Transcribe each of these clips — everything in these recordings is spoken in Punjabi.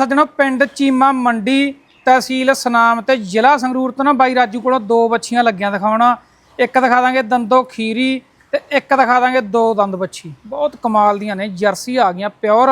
ਸੱਜਣੋ ਪਿੰਡ ਚੀਮਾ ਮੰਡੀ ਤਹਿਸੀਲ ਸਨਾਮ ਤੇ ਜ਼ਿਲ੍ਹਾ ਸੰਗਰੂਰ ਤੋਂ ਨਾ ਬਾਈ ਰਾਜੂ ਕੋਲੋਂ ਦੋ ਬੱਚੀਆਂ ਲੱਗੀਆਂ ਦਿਖਾਉਣਾ। ਇੱਕ ਦਿਖਾ ਦਾਂਗੇ ਦੰਦੋ ਖੀਰੀ ਤੇ ਇੱਕ ਦਿਖਾ ਦਾਂਗੇ ਦੋ ਦੰਦ ਬੱਚੀ ਬਹੁਤ ਕਮਾਲ ਦੀਆਂ ਨੇ, ਜਰਸੀ ਆ ਗਈਆਂ ਪਿਓਰ।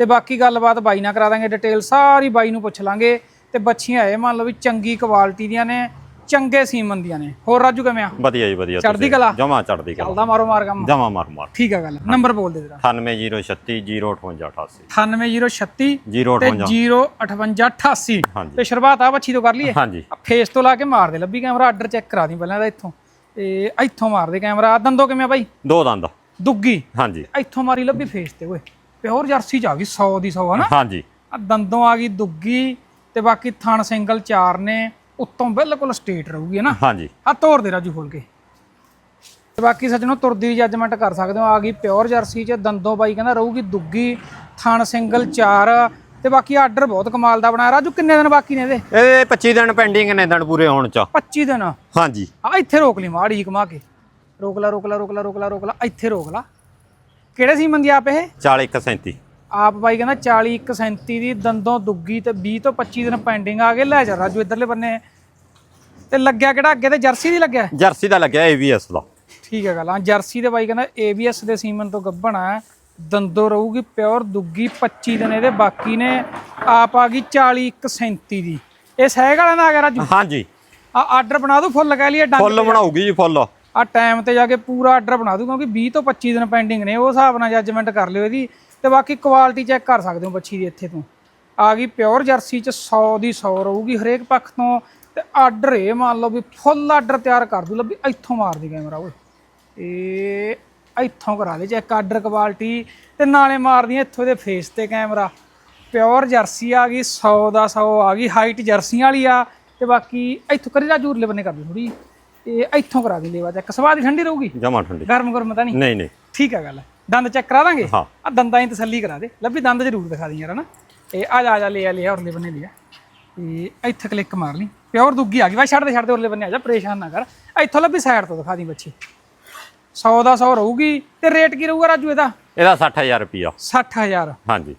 ਤੇ ਬਾਕੀ ਗੱਲਬਾਤ ਬਾਈ ਨਾਲ ਕਰਾ ਦਾਂਗੇ ਡਿਟੇਲ ਸਾਰੀ ਬਾਈ ਨੂੰ ਪੁੱਛ ਲਾਂਗੇ। ਤੇ ਬੱਚੀਆਂ ਇਹ ਮੰਨ ਲਓ ਵੀ ਚੰਗੀ ਕੁਆਲਿਟੀ ਦੀਆਂ ਨੇ। ਚੰਗੇ ਸੀਮਨ ਦੀਆਂ ਨੇ। ਹੋਰ ਰਾਜੂ ਕਿਵੇਂ ਆ? ਵਧੀਆ ਜੀ ਵਧੀਆ। ਚੜ੍ਹਦੀ ਕਲਾ? ਜਮਾ ਚੜਦੀ ਕਲਾ। ਚੱਲਦਾ ਮਾਰੋ ਮਾਰ ਕੰਮ। ਜਮਾ ਮਾਰ ਮਾਰ। ਠੀਕ ਆ ਗੱਲ। ਨੰਬਰ ਬੋਲ ਦੇ ਜਰਾ। 98036 05888 98036 ਤੇ 058 05888 ਹਾਂਜੀ। ਤੇ ਸ਼ੁਰੂਆਤ ਆ ਬੱਚੀ ਤੋਂ ਕਰ ਲਈਏ। ਹਾਂਜੀ। ਫੇਸ ਤੋਂ ਲਾ ਕੇ ਮਾਰ ਦੇ। ਲੱਭੀ ਕੈਮਰਾ ਆਰਡਰ ਚੈੱਕ ਕਰਾ ਦੀ ਪਹਿਲਾਂ ਇਹਦਾ ਇੱਥੋਂ। ਤੇ ਇੱਥੋਂ ਮਾਰ ਦੇ ਕੈਮਰਾ ਦੰਦੋ ਕਿਵੇਂ ਆ ਬਾਈ? ਦੋ ਦੰਦ। ਦੁੱਗੀ। ਹਾਂਜੀ। ਇੱਥੋਂ ਮਾਰੀ ਲੱਭੀ ਫੇਸ ਤੇ ਓਏ। ਪਿਓਰ ਜਰਸੀ ਚ ਆ ਗਈ 100 ਦੀ 100 ਹਨਾ? ਹਾਂਜੀ। ਆ ਦੰਦੋਂ ਆ ਗਈ ਦੁੱਗੀ ਤੇ ਬਾਕੀ ਥਣ ਸਿੰਗਲ ਚਾਰ ਨੇ। ਉੱਤੋਂ ਬਿਲਕੁਲ ਸਟੇਟ ਰਹੂਗੀ ਹਨਾ ਹਾਂਜੀ। ਆ ਤੋੜ ਦੇ ਰਾਜੂ ਖੋਲ ਕੇ। ਤੇ ਬਾਕੀ ਸੱਜਣੋ ਤੁਰਦੀ ਦੀ ਜੱਜਮੈਂਟ ਕਰ ਸਕਦੇ ਹੋ ਆ ਗਈ ਪਿਓਰ ਜਰਸੀ ਚ ਦੰਦੋਂ ਬਾਈ ਕਹਿੰਦਾ ਰਹੂਗੀ ਦੁੱਗੀ ਥਣ ਸਿੰਗਲ ਚਾਰ ਤੇ ਬਾਕੀ ਆਰਡਰ ਬਹੁਤ ਕਮਾਲ ਦਾ ਬਣਾਇਆ। ਰਾਜੂ ਕਿੰਨੇ ਦਿਨ ਬਾਕੀ ਨੇ ਇਹਦੇ? ਇਹ 25 ਦਿਨ ਪੈਂਡਿੰਗ ਨੇ ਦਿਨ ਪੂਰੇ ਹੋਣ ਚ। 25 ਦਿਨ? ਹਾਂਜੀ। ਆ ਇੱਥੇ ਰੋਕ ਲਈ ਮਾੜੀ ਕਮਾ ਕੇ। ਰੋਕ ਲਾ ਰੋਕ ਲਾ ਰੋਕ ਲਾ ਰੋਕ ਲਾ ਰੋਕ ਲਾ ਇੱਥੇ ਰੋਕ ਲਾ। ਕਿਹੜੇ ਸੀ ਮੰਦੀ ਆਪ ਇਹ? 40 37 ਆਪ ਬਾਈ ਕਹਿੰਦਾ 40 ਇੱਕ 37 ਦੀ ਦੰਦੋਂ ਦੁੱਗੀ ਤੇ 20 ਤੋਂ 25 ਦਿਨ ਪੈਂਡਿੰਗ ਆ ਗਏ ਲੈ ਜਾ ਰਾਜੂ ਇਧਰਲੇ ਬੰਨੇ। ਤੇ ਲੱਗਿਆ ਕਿਹੜਾ ਅੱਗੇ ਤੇ ਜਰਸੀ ਦੀ ਲੱਗਿਆ? ਜਰਸੀ ਦਾ ਲੱਗਿਆ AVS ਦਾ। ਠੀਕ ਹੈ ਗੱਲ ਆ ਜਰਸੀ ਦੇ ਬਾਈ ਕਹਿੰਦਾ ABS ਦੇ ਸੀਮਨ ਤੋਂ ਗੱਭਣਾ ਹੈ ਦੰਦੋ ਰਹੂਗੀ ਪਿਓਰ ਦੁੱਗੀ 25 ਦਿਨ ਇਹਦੇ ਬਾਕੀ ਨੇ ਆਪ ਆ ਗਈ 40 ਇੱਕ 37 ਦੀ। ਇਹ ਸਹਿਗ ਵਾਲਾ ਨਾ ਆ ਗਿਆ ਰਾਜੂ? ਹਾਂਜੀ। ਆ ਆਰਡਰ ਬਣਾ ਦੂ ਫੁੱਲ ਕਹਿ ਲਈਏ ਡੰਗ ਫੁੱਲ ਬਣਾਉਗੀ ਜੀ ਫੁੱਲ। ਆ ਟਾਈਮ ਤੇ ਜਾ ਕੇ ਪੂਰਾ ਆਰਡਰ ਬਣਾ ਦੂ ਕਿਉਂਕਿ 20 ਤੋਂ 25 ਦਿਨ ਪੈਂਡਿੰਗ ਨੇ ਉਹ ਹਿਸਾਬ ਨਾਲ ਜੱਜਮੈਂਟ ਕਰ ਲਿਓ ਇਹਦੀ। ਤੇ ਬਾਕੀ ਕੁਆਲਿਟੀ ਚੈੱਕ ਕਰ ਸਕਦੇ ਹੋ ਬੱਚੀ ਦੀ ਇੱਥੇ ਤੋਂ। ਆ ਗਈ ਪਿਓਰ ਜਰਸੀ ਚ 100 ਦੀ 100 ਰਹੂਗੀ ਹਰੇਕ ਪੱਖ ਤੋਂ ਤੇ ਆਰਡਰ ਇਹ ਮੰਨ ਲਓ ਵੀ ਫੁੱਲ ਆਰਡਰ ਤਿਆਰ ਕਰ ਦੂ ਲੱਭੀ ਇੱਥੋਂ ਮਾਰ ਦੇ ਕੈਮਰਾ ਓਏ। ਇਹ ਇੱਥੋਂ ਕਰਾ ਦੇ ਚੈੱਕ ਆਰਡਰ ਕੁਆਲਿਟੀ ਤੇ ਨਾਲੇ ਮਾਰਦੀਆਂ ਇੱਥੋਂ ਦੇ ਫੇਸ ਤੇ ਕੈਮਰਾ ਪਿਓਰ ਜਰਸੀ ਆ ਗਈ 100 ਦਾ 100 ਆ ਗਈ ਹਾਈਟ ਜਰਸੀਆਂ ਵਾਲੀ ਆ। ਤੇ ਬਾਕੀ ਇੱਥੋਂ ਕਰੀ ਰਾਜੂ ਉਰਲੇ ਬੰਨੇ ਕਰ ਦੇ ਥੋੜੀ ਇਹ ਇੱਥੋਂ ਕਰਾ ਦੇ ਲੇਵਾ ਚੈੱਕ ਸਵਾਦ ਠੰਡੀ ਰਹੂਗੀ? ਜਮਾ ਠੰਡੀ। ਗਰਮ ਗਰਮ ਤਾਂ ਨਹੀਂ? ਨਹੀਂ ਨਹੀਂ। ਠੀਕ ਆ ਗੱਲ। ਦੰਦ ਚੈੱਕ ਕਰਾ ਦਾਂਗੇ। ਹਾਂ। ਆ ਦੰਦਾਂ ਦੀ ਤਸੱਲੀ ਕਰਾ ਦੇ। ਲੱਭੀ ਦੰਦ ਜ਼ਰੂਰ ਦਿਖਾ ਦੀ ਯਾਰ ਹਨਾ? ਇਹ ਆ ਜਾ ਆ ਜਾ ਲੈ ਆ ਲੈ ਆ ਉਰਲੇ ਬੰਨੇ ਲਿਆ ਤੇ ਇੱਥੇ ਕਲਿੱਕ ਮਾਰ ਲਈ। ਪਿਓਰ ਦੁੱਗੀ ਆ ਗਈ। ਵਾ ਛੱਡ ਦੇ ਛੱਡ ਦੇ ਉਰਲੇ ਬੰਨੇ ਆ ਜਾ ਪਰੇਸ਼ਾਨ ਨਾ ਕਰ। ਇੱਥੋਂ ਲੱਭੀ ਸਾਈਡ ਤੋਂ ਦਿਖਾ ਦੀ ਬੱਚੀ। 100 ਦਾ 100 ਰਹੂਗੀ। ਤੇ ਰੇਟ ਕੀ ਰਹੂਗਾ ਰਾਜੂ ਇਹਦਾ? ਇਹਦਾ 60000 ਰੁਪਿਆ 60000 ਹਾਂਜੀ।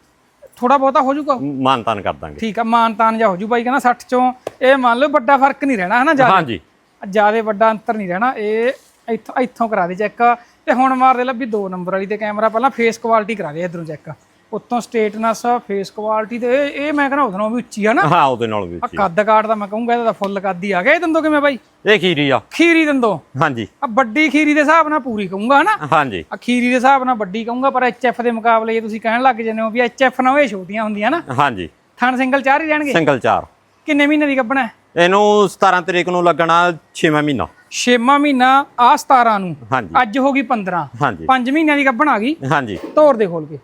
ਥੋੜਾ ਬਹੁਤਾ ਹੋ ਜਾਊਗਾ? ਮਾਨਤਾਨ ਕਰ ਦਾਂਗੇ। ਠੀਕ ਆ ਮਾਨ ਤਾਨ ਜਾ ਹੋ ਜੂ ਬਾਈ ਕਹਿੰਦਾ 60 ਚੋਂ ਇਹ ਮੰਨ ਲਓ ਵੱਡਾ ਫ਼ਰਕ ਨਹੀਂ ਰਹਿਣਾ ਹਨਾ ਜ਼ਿਆਦਾ? ਹਾਂਜੀ। ਜ਼ਿਆਦਾ ਵੱਡਾ ਅੰਤਰ ਨਹੀਂ ਰਹਿਣਾ। ਇਹ ਇੱਥੋਂ ਇੱਥੋਂ ਕਰਾ ਦੇ ਚੈੱਕ। ਤੇ ਹੁਣ ਮਾਰ ਦੇ ਲੱਭੀ 2 ਨੰਬਰ ਵਾਲੀ ਤੇ ਕੈਮਰਾ ਪਹਿਲਾਂ ਫੇਸ ਕੁਆਲਿਟੀ ਕਰਾ ਦੇ ਇਧਰੋਂ ਚੈੱਕ ਉੱਤੋਂ ਸਟੇਟਨੈਸ ਫੇਸ ਕੁਆਲਿਟੀ ਤੇ ਇਹ ਇਹ ਮੈਂ ਕਹਿੰਦਾ ਉਹਦੇ ਨਾਲੋਂ ਵੀ ਉੱਚੀ ਆ ਨਾ। ਹਾਂ ਉਹਦੇ ਨਾਲ ਵੀ ਆ। ਕੱਦ ਕਾਟ ਦਾ ਮੈਂ ਕਹੂੰਗਾ ਇਹਦਾ ਤਾਂ ਫੁੱਲ ਕੱਦ ਹੀ ਆ ਗਿਆ। ਇਹ ਦੰਦੋ ਕਿਵੇਂ ਬਾਈ? ਇਹ ਖੀਰੀ ਆ। ਖੀਰੀ ਦੰਦੋ। ਹਾਂਜੀ। ਆ ਵੱਡੀ ਖੀਰੀ ਦੇ ਹਿਸਾਬ ਨਾਲ ਪੂਰੀ ਕਹੂੰਗਾ ਹਨਾ? ਹਾਂਜੀ। ਆ ਖੀਰੀ ਦੇ ਹਿਸਾਬ ਨਾਲ ਵੱਡੀ ਕਹੂੰਗਾ ਪਰ ਐਚਐਫ ਦੇ ਮੁਕਾਬਲੇ ਜੇ ਤੁਸੀਂ ਕਹਿਣ ਲੱਗ ਜਾਂਦੇ ਹੋ ਵੀ ਐਚਐਫ ਨਾਲ ਇਹ ਛੋਟੀਆਂ ਹੁੰਦੀਆਂ ਨਾ। ਹਾਂਜੀ। ਥਣ ਸਿੰਗਲ ਚਾਰ ਹੀ ਰਹਿਣਗੇ? ਸਿੰਗਲ 4 ਕਿੰਨੇ ਮਹੀਨੇ ਦੀ ਗੱਭਣਾ? ਹੈ ਇਹਨੂੰ 17 ਤਰੀਕ ਨੂੰ ਲੱਗਣਾ 6ਵਾਂ ਮਹੀਨਾ। ਛੇਵਾਂ ਮਹੀਨਾ ਆ 17 ਨੂੰ। ਹਾਂਜੀ। ਅੱਜ ਹੋ ਗਈ 15 ਹਾਂਜੀ। 5 ਮਹੀਨਿਆਂ ਦੀ ਗੱਭਣ ਆ ਗਈ। ਹਾਂਜੀ। ਤੋੜ ਦੇ ਖੋਲ ਕੇ।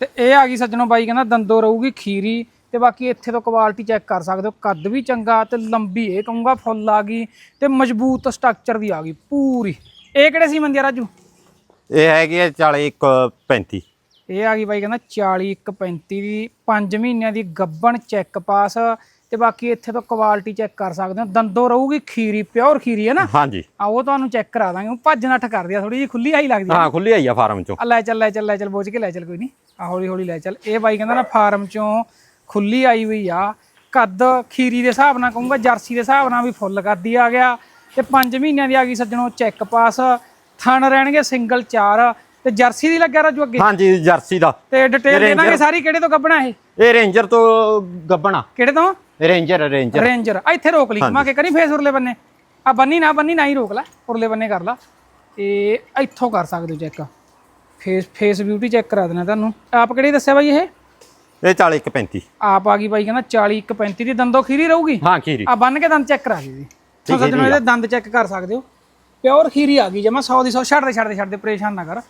ਤੇ ਇਹ ਆ ਗਈ ਸੱਜਣੋ ਬਾਈ ਕਹਿੰਦਾ ਦੰਦੋ ਰਹੂਗੀ ਖੀਰੀ ਤੇ ਬਾਕੀ ਇੱਥੇ ਤੋਂ ਕੁਆਲਿਟੀ ਚੈੱਕ ਕਰ ਸਕਦੇ ਹੋ। ਕੱਦ ਵੀ ਚੰਗਾ ਤੇ ਲੰਬੀ ਇਹ ਕਹੂੰਗਾ ਫੁੱਲ ਆ ਗਈ ਤੇ ਮਜ਼ਬੂਤ ਸਟਰਕਚਰ ਦੀ ਆ ਗਈ ਪੂਰੀ। ਇਹ ਕਿਹੜੇ ਸੀ ਮੰਦਿਆ ਰਾਜੂ? ਇਹ ਹੈਗੀ ਹੈ 40 ਇੱਕ 35 ਇਹ ਆ ਗਈ ਬਾਈ ਕਹਿੰਦਾ 40 ਇੱਕ 35 ਦੀ। 5 ਮਹੀਨਿਆਂ ਦੀ ਗੱਬਣ ਚੈੱਕ ਪਾਸ ਤੇ ਬਾਕੀ ਇੱਥੇ ਤੋਂ ਕੁਆਲਿਟੀ ਚੈੱਕ ਕਰ ਸਕਦੇ ਹੋ। ਦੰਦੋ ਰਹੂਗੀ ਖੀਰੀ ਪਿਓਰ ਖੀਰੀ ਹੈ ਨਾ? ਹਾਂਜੀ। ਆ ਉਹ ਤੁਹਾਨੂੰ ਚੈੱਕ ਕਰਾ ਦਾਂਗੇ। ਉਹ ਭੱਜ ਨੱਠ ਕਰਦੀ ਆ ਥੋੜੀ ਜਿਹੀ ਖੁੱਲੀ ਆਈ ਲੱਗਦੀ ਹਾਂ ਖੁੱਲੀ ਆਈ ਆ ਫਾਰਮ ਚੋਂ। ਆ ਲੈ ਚੱਲ ਲੈ ਚੱਲ ਲੈ ਚੱਲ ਬੋਝ ਕੇ ਲੈ ਚੱਲ ਕੋਈ ਨਹੀਂ। ਆ ਹੌਲੀ ਹੌਲੀ ਲੈ ਚੱਲ। ਇਹ ਬਾਈ ਕਹਿੰਦਾ ਨਾ ਫਾਰਮ ਚੋਂ ਖੁੱਲੀ ਆਈ ਹੋਈ ਆ। ਕੱਦ ਖੀਰੀ ਦੇ ਹਿਸਾਬ ਨਾਲ ਕਹੂੰਗਾ ਜਰਸੀ ਦੇ ਹਿਸਾਬ ਨਾਲ ਵੀ ਫੁੱਲ ਕੱਦੀ ਆ ਗਿਆ। ਤੇ 5 ਮਹੀਨਿਆਂ ਦੀ ਆ ਗਈ ਸੱਜਣੋ ਚੈੱਕ ਪਾਸ ਥਣ ਰਹਿਣਗੇ ਸਿੰਗਲ ਚਾਰ। ਤੇ ਜਰਸੀ ਦੀ ਲੱਗਿਆ ਰਾਜੂ ਅੱਗੇ? ਹਾਂਜੀ ਜਰਸੀ ਦਾ। ਤੇ ਡਿਟੇਲ ਦੇ ਦਾਂਗੇ ਸਾਰੀ ਕਿਹੜੇ ਤੋਂ ਕੱਢਣਾ ਇਹ? ਇਹ ਰੇਂਜਰ ਤੋਂ ਗੱਬਣਾ। ਕਿਹੜੇ ਤੋਂ? Ranger ranger. ਰੇਂਜਰ ਇੱਥੇ ਰੋਕ ਲਈ। ਘੁਮਾ ਕੇ ਕਰੀ ਫੇਸ ਉਰਲੇ ਬੰਨੇ। ਆ ਬੰਨੀ ਨਾ ਬੰਨੀ ਨਾ ਹੀ ਰੋਕ ਲੈ। ਉਰਲੇ ਬੰਨੇ ਕਰ ਲਾ। ਇਹ ਇੱਥੋਂ ਕਰ ਸਕਦੇ ਹੋ check face face beauty check ਕਰਾ ਦੇਣਾ ਤੁਹਾਨੂੰ। ਆਪ ਕਿਹੜੀ ਦੱਸਿਆ ਬਾਈ ਇਹ? ਇਹ 40 ਇੱਕ 35 ਆਪ ਆ ਗਈ ਬਾਈ ਕਹਿੰਦਾ 40 ਇੱਕ 35 ਦੀ ਦੰਦੋ ਖੀਰੀ ਰਹੂਗੀ? ਹਾਂ ਖੀਰੀ। ਆ ਬੰਨ ਕੇ ਦੰਦ ਚੈੱਕ ਕਰਾ ਦੇ ਜੀ। ਸੋ ਸੱਜਣੋ ਇਹਦੇ ਦੰਦ ਚੈੱਕ ਕਰ ਸਕਦੇ ਹੋ। ਪਿਓਰ ਖੀਰੀ ਆ ਗਈ ਜਮਾ 100 ਦੀ 100 ਛੱਡ ਦੇ ਛੱਡ ਦੇ ਛੱਡ ਦੇ ਪਰੇਸ਼ਾਨ ਨਾ ਕਰ।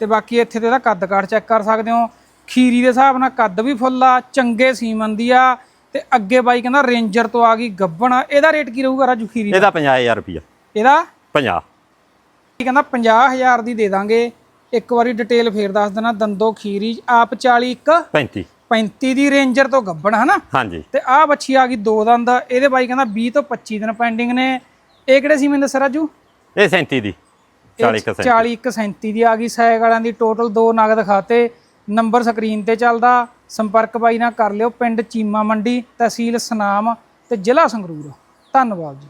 ਤੇ ਬਾਕੀ ਇੱਥੇ ਤੇ ਇਹਦਾ ਕੱਦ ਕਾਠ ਚੈੱਕ ਕਰ ਸਕਦੇ ਹੋ। ਖੀਰੀ ਦੇ ਹਿਸਾਬ ਨਾਲ ਕੱਦ ਵੀ ਫੁੱਲ ਆ ਚੰਗੇ ਸੀਮਨ ਦੀ ਆ ਤੇ ਅੱਗੇ ਬਾਈ ਕਹਿੰਦਾ ਰੇਂਜਰ ਤੋਂ ਆ ਗਈ ਗੱਬਣ ਇਹਦਾ ਰੇਟ ਕੀ ਰਹੂਗਾ ਰਾਜੂ ਖੀਰੀ ਦਾ? ਇਹਦਾ 50000 ਰੁਪਿਆ ਇਹਦਾ? 50 ਇਹ ਕਹਿੰਦਾ 50000 ਦੀ ਦੇ ਦਾਂਗੇ। ਇੱਕ ਵਾਰੀ ਡਿਟੇਲ ਫੇਰ ਦੱਸ ਦੇਣਾ ਦੰਦੋ ਖੀਰੀ ਆਪ 40 ਇੱਕ 35 35 ਦੀ ਰੇਂਜਰ ਤੋਂ ਗੱਬਣ ਹਨਾ? ਹਾਂਜੀ। ਤੇ ਆਹ ਬੱਚੀ ਆ ਗਈ ਦੋ ਦੰਦ ਇਹਦੇ ਬਾਈ ਕਹਿੰਦਾ 20 ਤੋਂ 25 ਦਿਨ ਪੈਂਡਿੰਗ ਨੇ। ਇਹ ਕਿਹੜੇ ਸੀ ਮੈਨੂੰ ਦੱਸ ਰਾਜੂ? ਇਹ 37 ਦੀ। 40 ਇੱਕ 37 40 ਇੱਕ 37 ਦੀ ਆ ਗਈ। ਵਾਲਿਆਂ ਦੀ ਟੋਟਲ ਦੋ ਨਗ ਦਿਖਾਤੇ ਨੰਬਰ ਸਕਰੀਨ ਤੇ ਚੱਲਦਾ। ਸੰਪਰਕ ਬਾਈ ਨਾਲ ਕਰ ਲਿਓ, ਪਿੰਡ ਚੀਮਾ ਮੰਡੀ, ਤਹਿਸੀਲ ਸਨਾਮ ਤੇ ਜ਼ਿਲ੍ਹਾ ਸੰਗਰੂਰ। ਧੰਨਵਾਦ ਜੀ।